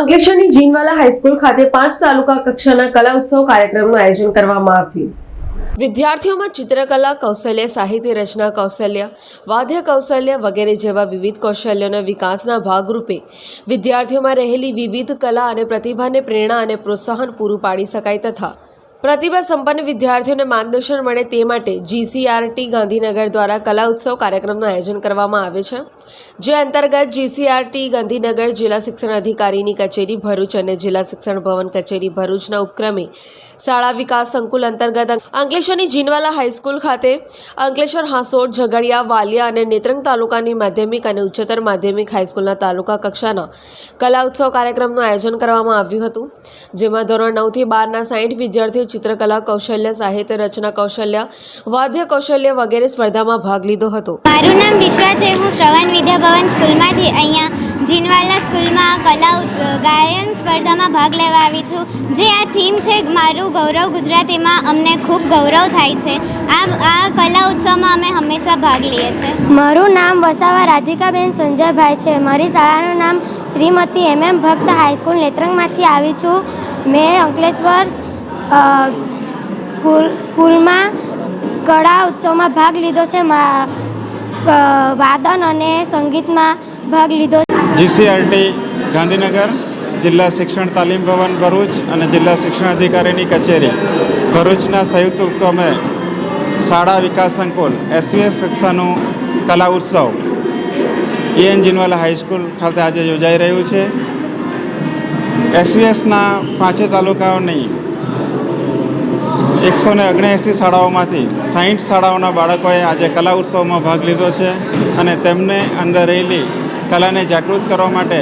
અંકલેશ્વરની Jinwala high school ખાતે પાંચ તાલુકા કક્ષાના કલા ઉત્સવ કાર્યક્રમનું આયોજન કરવામાં આવ્યું. વિદ્યાર્થીઓમાં ચિત્રકલા, કૌશલ્ય, સાહિત્ય રચના, કૌશલ્ય, વાદ્ય કૌશલ્ય વગેરે જેવા વિવિધ કૌશલ્યોના વિકાસના ભાગરૂપે વિદ્યાર્થીઓમાં રહેલી વિવિધ કલા અને પ્રતિભાને પ્રેરણા અને પ્રોત્સાહન પૂરું પાડી શકાય તથા પ્રતિભા સંપન્ન વિદ્યાર્થીઓને માર્ગદર્શન મળે તે માટે જીસીઆરટી ગાંધીનગર દ્વારા કલા ઉત્સવ કાર્યક્રમનું આયોજન કરવામાં આવે છે. જે અંતર્ગત જીસીઆરટી, ગાંધીનગર જિલ્લા શિક્ષણ અધિકારીની કચેરી ભરૂચ અને જિલ્લા શિક્ષણ ભવન કચેરી ભરૂચના ઉપક્રમે શાળા વિકાસ સંકુલ અંતર્ગત અંકલેશ્વરની જીનવાલા હાઈસ્કૂલ ખાતે અંકલેશ્વર હાંસોડ, ઝઘડિયા, વાલિયા અને નેત્રંગ તાલુકાની માધ્યમિક અને ઉચ્ચતર માધ્યમિક હાઈસ્કૂલના તાલુકા કક્ષાના કલા ઉત્સવ કાર્યક્રમનું આયોજન કરવામાં આવ્યું હતું, જેમાં ધોરણ નવથી બારના સાઠ વિદ્યાર્થીઓ ચિત્રકલા, કૌશલ્ય, સાહિત્ય, રચના કૌશલ્ય, વાદ્ય કૌશલ્ય વગેરે સ્પર્ધામાં ભાગ લીધો હતો. મારું નામ વિશ્વા છે, હું શ્રવણ વિદ્યાભવન સ્કૂલમાંથી અહીંયા જીનવાલા સ્કૂલમાં કલા ગાયન સ્પર્ધામાં ભાગ લેવા આવી છું. જે આ થીમ છે મારું ગૌરવ ગુજરાતીમાં અમને ખૂબ ગૌરવ થાય છે. આ આ કલા ઉત્સવમાં અમે હંમેશા ભાગ લઈએ છીએ. મારું નામ વસાવા રાધિકાબેન સંજયભાઈ છે. મારી શાળાનું નામ શ્રીમતી એમ એમ ભક્ત હાઈસ્કૂલ નેત્રંગમાંથી આવી છું. મેં અંકલેશ્વર સ્કૂલ, સ્કૂલમાં કળા ઉત્સવમાં ભાગ લીધો છે. વાદન અને સંગીતમાં ભાગ લીધો. જીસીઆરટી ગાંધીનગર જિલ્લા શિક્ષણ તાલીમ ભવન ભરૂચ અને જિલ્લા શિક્ષણ અધિકારીની કચેરી. ભરૂચના સંયુક્ત ઉપક્રમે શાળા વિકાસ સંકુલ, એસવીએસ કક્ષાનું કલા ઉત્સવ. એએન જીનવાલા હાઈસ્કૂલ ખાતે આજે યોજાઈ રહ્યું છે. એસવીએસના પાંચે તાલુકાઓની એકસો ને ઓગણએંસી શાળાઓમાંથી સાહીઠ શાળાઓના બાળકોએ આજે કલા ઉત્સવમાં ભાગ લીધો છે અને તેમને અંદર રહેલી કલાને જાગૃત કરવા માટે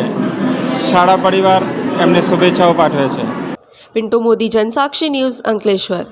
શાળા પરિવાર એમને શુભેચ્છાઓ પાઠવે છે. પિન્ટુ મોદી, જનસાક્ષી ન્યૂઝ અંકલેશ્વર.